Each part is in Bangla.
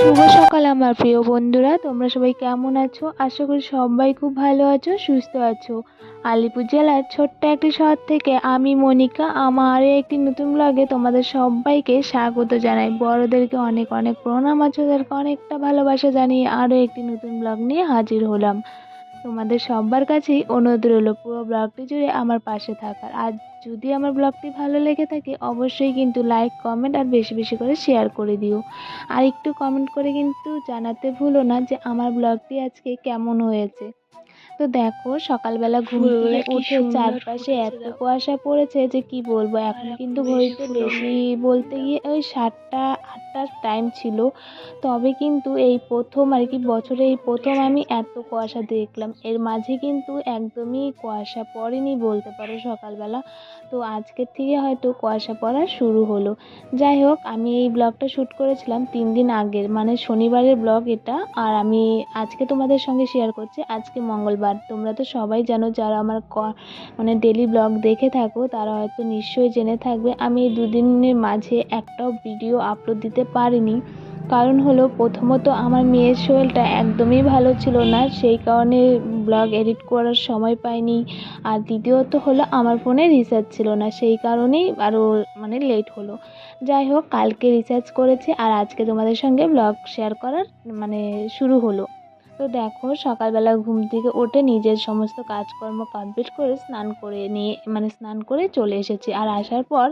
শুভ সকাল আমার প্রিয় বন্ধুরা, তোমরা সবাই কেমন আছো? আশা করি সবাই খুব ভালো আছো, সুস্থ আছো। আলিপুর জেলার ছোট্ট একটি শহর থেকে আমি মনিকা, আমার একটি নতুন ব্লগে তোমাদের সবাইকে স্বাগত জানাই। বড়োদেরকে অনেক অনেক প্রণাম আছে তাদেরকে অনেকটা ভালোবাসা জানিয়ে আরও একটি নতুন ব্লগ নিয়ে হাজির হলাম। তোমাদের সবার কাছেই অনুরোধ রইল পুরো ব্লগটি জুড়ে আমার পাশে থাকার। আর যদি আমার ব্লগটি ভালো লেগে থাকে, অবশ্যই কিন্তু লাইক কমেন্ট আর বেশি বেশি করে শেয়ার করে দিও। আর একটু কমেন্ট করে কিন্তু জানাতে ভুলো না যে আমার ব্লগটি আজকে কেমন হয়েছে। তো দেখো সকালবেলা ঘুম থেকে উঠে চারপাশে এত কুয়াশা পড়েছে যে কি বলব এখন কিন্তু ঘড়িতে বেশি বলতে গিয়ে ওই সাতটা আটটার টাইম ছিল। তবে কিন্তু এই প্রথম আর কি বছরে এই প্রথম আমি এত কুয়াশা দেখলাম। এর মাঝে কিন্তু একদমই কুয়াশা পড়েনি বলতে পারো সকালবেলা। তো আজকের থেকে হয়তো কুয়াশা পড়া শুরু হলো। যাই হোক আমি এই ব্লগটা শ্যুট করেছিলাম তিন দিন আগের মানে শনিবারের ব্লগ এটা। আর আমি আজকে তোমাদের সঙ্গে শেয়ার করছি। আজকে মঙ্গলবার। তোমরা তো সবাই জানো যারা আমার মানে ডেলি ব্লগ দেখে থাকো, তারা হয়তো নিশ্চয়ই জেনে থাকবে। আমি দুদিনের মাঝে একটাও ভিডিও আপলোড দিতে পারিনি। কারণ হলো, প্রথমত আমার মেয়ের শরীরটা একদমই ভালো ছিল না, সেই কারণে ব্লগ এডিট করার সময় পাইনি। আর দ্বিতীয়ত হলো, আমার ফোনে রিচার্জ ছিল না, সেই কারণেই আরও মানে লেট হলো। যাই হোক, কালকে রিচার্জ করেছি, আর আজকে তোমাদের সঙ্গে ব্লগ শেয়ার করার মানে শুরু হলো। তো দেখো, সকালবেলা ঘুম থেকে উঠে নিজের সমস্ত কাজকর্ম কমপ্লিট করে স্নান করে নিয়ে মানে স্নান করে চলে এসেছি। আর আসার পর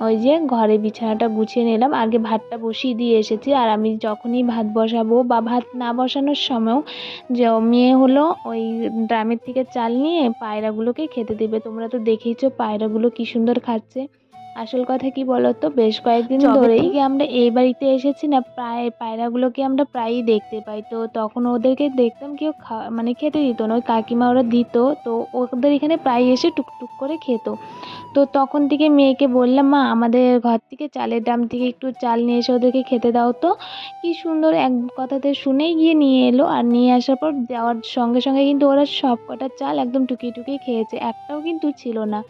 ওই যে ঘরে বিছানাটা গুছিয়ে নিলাম। আগে ভাতটা বসিয়ে দিয়ে এসেছি। আর আমি যখনই ভাত বসাবো বা ভাত না বসানোর সময়ও যে মেয়ে হলো ওই ড্রামের থেকে চাল নিয়ে পায়রাগুলোকে খেতে দেবে। তোমরা তো দেখেইছো পায়রাগুলো কী সুন্দর খাচ্ছে। আসল কথা কি বলতো? বেশ কয়েকদিন ধরেই আমরা এই বাড়িতে এসেছি না প্রায় পায়রাগুলোকে আমরা প্রায়ই দেখতে পাই। তো তখন ওদেরকে দেখতাম কেউ মানে খেতে দিত না ওই কাকিমা ওরা দিত তো ওদের এখানে প্রায় এসে টুকটুক করে খেত। তো তখন থেকে মেয়েকে বললাম মা আমাদের ঘর থেকে চালের ডাম থেকে একটু চাল নিয়ে এসে ওদেরকে খেতে দাও তো। কি সুন্দর এক কথাতে শুনেই গিয়ে নিয়ে এলো আর নিয়ে আসার পর দেওয়ার সঙ্গে সঙ্গে কিন্তু ওরা সব কটা চাল একদম টুকিয়ে টুকিয়ে খেয়েছে একটাও কিন্তু ছিল না।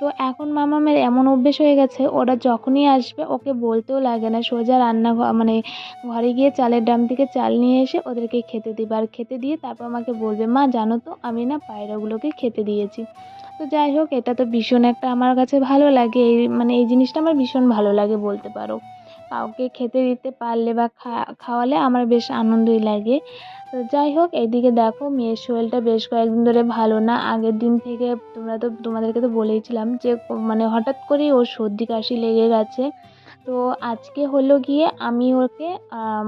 তো এখন মামা মামামের এমন অভ্যেস হয়ে গেছে, ওরা যখনই আসবে ওকে বলতেও লাগে না, সোজা রান্না মানে ঘরে গিয়ে চালের ড্রাম থেকে চাল নিয়ে এসে ওদেরকে খেতে দেবে। আর খেতে দিয়ে তারপর আমাকে বলবে, মা, জানো তো আমি না পায়রাগুলোকে খেতে দিয়েছি। তো যাই হোক, এটা তো ভীষণ একটা আমার কাছে ভালো লাগে, এই মানে এই জিনিসটা আমার ভীষণ ভালো লাগে বলতে পারো। কাউকে খেতে দিতে পারলে বা খাওয়ালে আমার বেশ আনন্দই লাগে। তো যাই হোক, এদিকে দেখো মেয়ের শরীরটা বেশ কয়েকদিন ধরে ভালো না। আগের দিন থেকে তোমরা তো, তোমাদেরকে তো বলেইছিলাম যে মানে হঠাৎ করেই ওর সর্দি কাশি লেগে গেছে। তো আজকে হলো গিয়ে আমি ওকে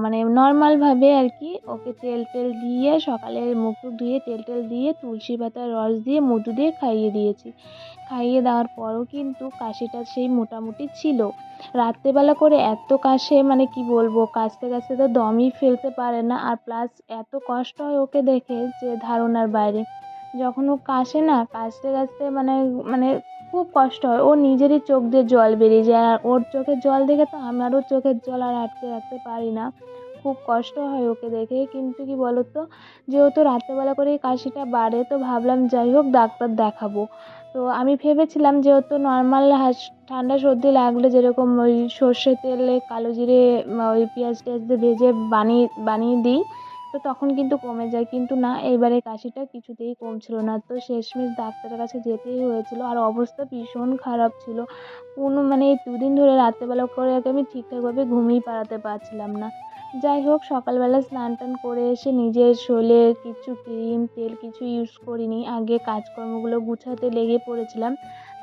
মানে নর্মালভাবে আর কি ওকে তেল টেল দিয়ে সকালে মুখ টুখ ধুয়ে তেল টেল দিয়ে তুলসী পাতার রস দিয়ে মধু দিয়ে খাইয়ে দিয়েছি। খাইয়ে দেওয়ার পরও কিন্তু কাশিটা সেই মোটামুটি ছিল। রাত্রেবেলা করে এত কাশে মানে কি বলব, কাশতে কাশতে তো দমই ফেলতে পারে না। আর প্লাস এত কষ্ট হয় ওকে দেখে যে ধারণার বাইরে। যখন ও কাশে না, কাশতে কাশতে মানে মানে খুব কষ্ট হয়। ওর নিজেরই চোখ দিয়ে জল বেরিয়ে যায় আর ওর চোখের জল দেখে তো আমারও চোখের জল আর আটকে রাখতে পারি না। খুব কষ্ট হয় ওকে দেখে। কিন্তু কি বলতো? যেহেতু রাত্রেবেলা করেই কাশিটা বাড়ে, তো ভাবলাম যাই হোক ডাক্তার দেখাবো। তো আমি ভেবেছিলাম যেহেতু নর্মাল হাস ঠান্ডা সর্দি লাগলে যেরকম ওই সর্ষের তেলে কালো জিরে ওই পেঁয়াজ টেয়াজ দিয়ে ভেজে বানিয়ে বানিয়ে দিই তো তখন কিন্তু কমে যায়। কিন্তু না এইবারে কাশিটা কিছুতেই কমছিল না। তো শেষমেশ ডাক্তারের কাছে যেতেই হয়েছিল। আর অবস্থা ভীষণ খারাপ ছিল। কোনো মানে এই দুদিন ধরে রাত্রেবেলা করে আমি ঠিকঠাকভাবে ঘুমিয়ে পাড়াতে পারছিলাম না। যাই হোক, সকালবেলা স্নান টান করে এসে নিজের শরীরে কিছু ক্রিম, তেল কিছু ইউজ করিনি। আগে কাজকর্মগুলো গুছাতে লেগে পড়েছিলাম।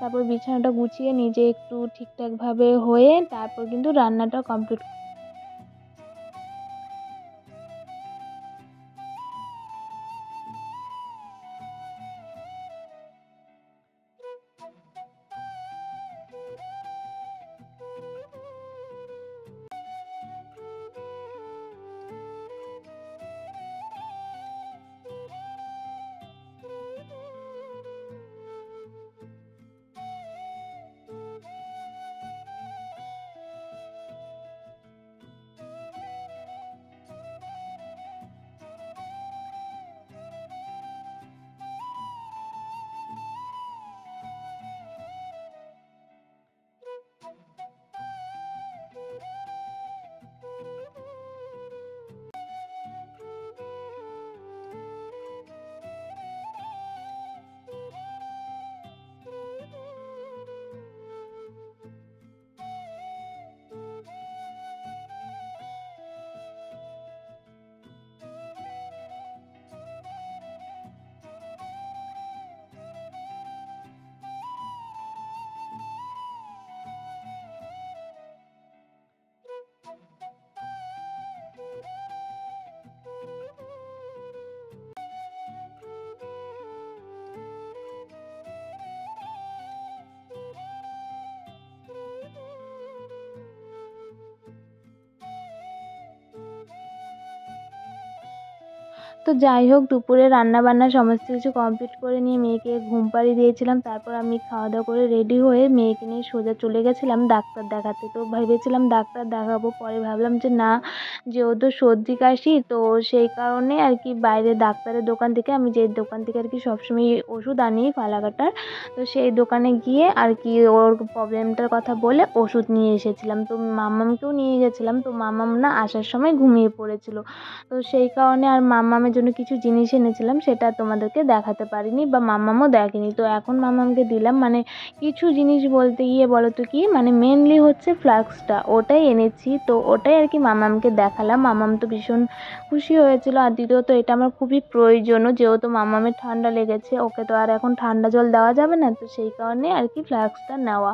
তারপর বিছানাটা গুছিয়ে নিজে একটু ঠিকঠাকভাবে হয়ে তারপর কিন্তু রান্নাটা কমপ্লিট তো যাই হোক, দুপুরে রান্না বান্না সমস্ত কিছু কমপ্লিট করে নিয়ে মেয়েকে ঘুম পাড়িয়ে দিয়েছিলাম। তারপর আমি খাওয়া দাওয়া করে রেডি হয়ে মেয়েকে নিয়ে সোজা চলে গেছিলাম ডাক্তার দেখাতে। তো ভেবেছিলাম ডাক্তার দেখাবো, পরে ভাবলাম যে না, যেহেতু সর্দি কাশি, তো সেই কারণে আর কি বাইরে ডাক্তারের দোকান থেকে, আমি যে দোকান থেকে আর কি সবসময় ওষুধ আনি ফালাকাটার, তো সেই দোকানে গিয়ে আর কি ওর প্রবলেমটার কথা বলে ওষুধ নিয়ে এসেছিলাম। তো মামামকেও নিয়ে গেছিলাম, তো মামাম না আসার সময় ঘুমিয়ে পড়েছিল। তো সেই কারণে আর মাম্মামের জন্য কিছু জিনিস এনেছিলাম, সেটা তোমাদেরকে দেখাতে পারিনি বা মাম্মামও দেখেনি। তো এখন মাম্মামকে দিলাম মানে কিছু জিনিস বলতে গিয়ে বলো তো কি মানে মেনলি হচ্ছে ফ্লাস্কটা ওটাই এনেছি। তো ওটাই আর কি মাম্মামকে দেখালাম। মামাম তো ভীষণ খুশি হয়েছিল। আর দ্বিতীয়ত এটা আমার খুবই প্রয়োজনও যেহেতু মামামের ঠান্ডা লেগেছে, ওকে তো আর এখন ঠান্ডা জল দেওয়া যাবে না, তো সেই কারণে আর কি ফ্লাস্কটা নেওয়া।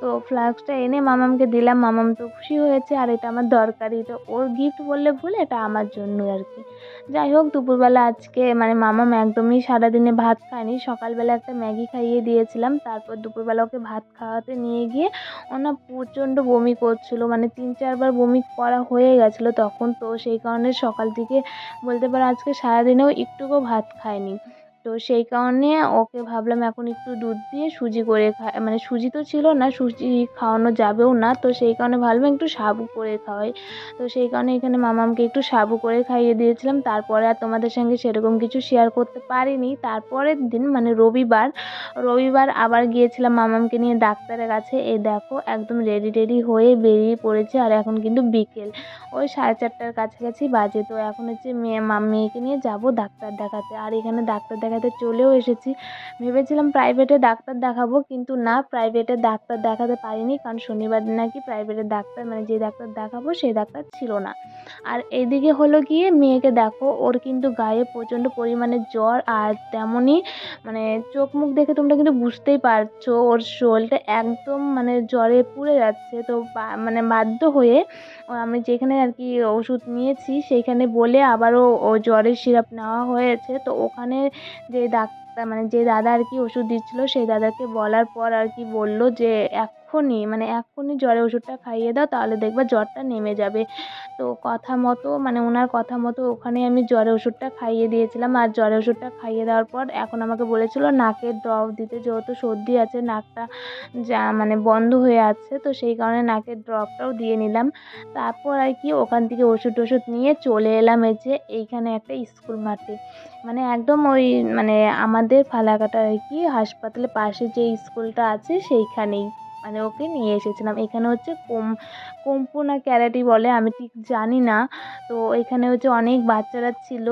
তো ফ্লাস্কটা এনে মামামকে দিলাম মামাম তো খুশি হয়েছে, আর এটা আমার দরকারি। তো ওর গিফট বললে ভুল, এটা আমার জন্যই আর কি। যাই হোক, দুপুরবেলা আজকে মানে মামাম একদমই সারাদিনে ভাত খায়নি। সকালবেলা একটা ম্যাগি খাইয়ে দিয়েছিলাম। তারপর দুপুরবেলা ওকে ভাত খাওয়াতে নিয়ে গিয়ে ও না প্রচণ্ড বমি করছিল। মানে তিন চারবার বমি করা হয়ে গেছিল তখন। তো সেই কারণে সকাল থেকে বলতে পারো আজকে সারাদিনেও একটুকুও ভাত খায়নি। তো সেই কারণে ওকে ভাবলাম এখন একটু দুধ দিয়ে সুজি করে খা মানে সুজি তো ছিল না, সুজি খাওয়ানো যাবেও না। তো সেই কারণে ভাবলাম একটু সাবু করে খাওয়াই। তো সেই কারণে এখানে মামামকে একটু সাবু করে খাইয়ে দিয়েছিলাম। তারপরে আর তোমাদের সঙ্গে সেরকম কিছু শেয়ার করতে পারিনি। তারপরের দিন মানে রবিবার রবিবার আবার গিয়েছিলাম মামামকে নিয়ে ডাক্তারের কাছে। এই দেখো, একদম রেডি টেডি হয়ে বেরিয়ে পড়েছে আর এখন কিন্তু বিকেল। ওই সাড়ে চারটার কাছাকাছি বাজে। তো এখন হচ্ছে মেয়ে মেয়েকে নিয়ে যাব ডাক্তার দেখাতে। আর এখানে ডাক্তার দেখাতে চলেও এসেছি। ভেবেছিলাম প্রাইভেটে ডাক্তার দেখাবো, কিন্তু না প্রাইভেটে ডাক্তার দেখাতে পারিনি, কারণ শনিবার নাকি প্রাইভেটের ডাক্তার মানে যে ডাক্তার দেখাবো সেই ডাক্তার ছিল না। আর এদিকে হলো গিয়ে মেয়েকে দেখো, ওর কিন্তু গায়ে প্রচণ্ড পরিমাণে জ্বর, আর তেমনই মানে চোখ মুখ দেখে তোমরা কিন্তু বুঝতেই পারছ, ওর শরীরটা একদম মানে জ্বরে পুড়ে যাচ্ছে। তো মানে বাধ্য হয়ে আমি যেখানে আর কি ওষুধ নিয়েছি, সেইখানে বলে আবারও ও জ্বরের সিরাপ নেওয়া হয়েছে। তো ওখানে যে ডাক্তার মানে যে দাদা আর কি ওষুধ দিচ্ছিল, সেই দাদাকে বলার পর আর কি বলল যে এক্ষুনি মানে এক্ষুনি জ্বরের ওষুধটা খাইয়ে দাও, তাহলে দেখবে জ্বরটা নেমে যাবে। তো কথা মতো মানে ওনার কথা মতো ওখানে আমি জ্বরের ওষুধটা খাইয়ে দিয়েছিলাম। আর জ্বরের ওষুধটা খাইয়ে দেওয়ার পর এখন আমাকে বলেছিলো নাকের ড্রপ দিতে, যেহেতু সর্দি আছে, নাকটা যা মানে বন্ধ হয়ে আছে, তো সেই কারণে নাকের ড্রপটাও দিয়ে নিলাম। তারপর আর কি ওখান থেকে ওষুধ টষুধ নিয়ে চলে এলাম এই যে এইখানে একটা স্কুল মাঠে। মানে একদম ওই মানে আমাদের ফালাকাটা আর কি, হাসপাতালের পাশে যে স্কুলটা আছে সেইখানেই। মানে ওকে নিয়ে এসেছিলাম। এখানে হচ্ছে কোম কম্পু না ক্যারাটি বলে আমি ঠিক জানি না। তো এখানে হচ্ছে অনেক বাচ্চারা ছিল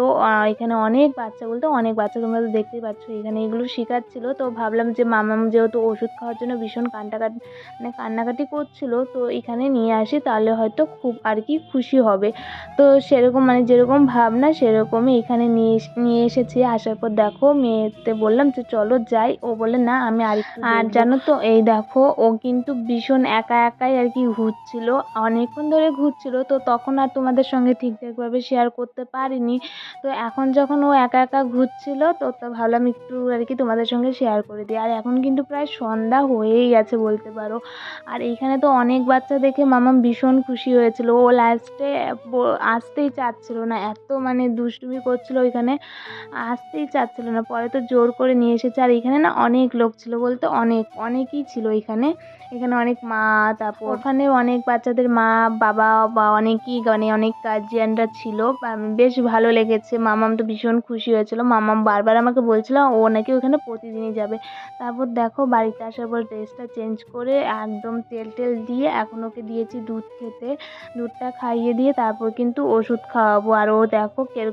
এখানে অনেক বাচ্চা বলতে অনেক বাচ্চা তোমরা তো দেখতেই পাচ্ছ এখানে এগুলো শেখাচ্ছিলো। তো ভাবলাম যে মামাম যেহেতু ওষুধ খাওয়ার জন্য ভীষণ কান্নাকাটি মানে কান্নাকাটি করছিল তো এখানে নিয়ে আসি তাহলে হয়তো খুব আর কি খুশি হবে। তো সেরকম মানে যেরকম ভাবনা সেরকমই এখানে নিয়ে নিয়ে এসেছি। আসার পর দেখো মেয়েতে বললাম যে চলো যাই। ও বলে না আমি আর আর জানো তো এই দেখো ও কিন্তু ভীষণ একা একাই আর কি ঘুরছিল। অনেকক্ষণ ধরে ঘুরছিল, তো তখন আর তোমাদের সঙ্গে ঠিকঠাকভাবে শেয়ার করতে পারিনি। তো এখন যখন ও একা একা ঘুরছিল, তো তো ভাবলাম একটু আর কি তোমাদের সঙ্গে শেয়ার করে দিই। আর এখন কিন্তু প্রায় সন্ধ্যা হয়েই গেছে বলতে পারো। আর এইখানে তো অনেক বাচ্চা দেখে মামা ভীষণ খুশি হয়েছিল। ও লাস্টে আসতেই চাচ্ছিল না। এত মানে দুষ্টুমি করছিল ওইখানে, আসতেই চাচ্ছিল না। পরে তো জোর করে নিয়ে এসেছে। আর এখানে না অনেক লোক ছিল বলতে অনেক, অনেকই ছিল এখানে। এখানে অনেক মা তারপর ওখানে অনেক বাচ্চাদের মা বাবা বা অনেকই মানে অনেক গার্জিয়ানরা ছিল। বেশ ভালো লেগেছে। মামাম তো ভীষণ খুশি হয়েছিল। মামাম বারবার আমাকে বলছিল ও নাকি ওখানে প্রতিদিনই যাবে। তারপর দেখো বাড়িতে আসার পর ড্রেসটা চেঞ্জ করে একদম তেল টেল দিয়ে এখন ওকে দিয়েছি দুধ খেতে। দুধটা খাইয়ে দিয়ে তারপর কিন্তু ওষুধ খাওয়াবো। আর ও দেখো কেরকম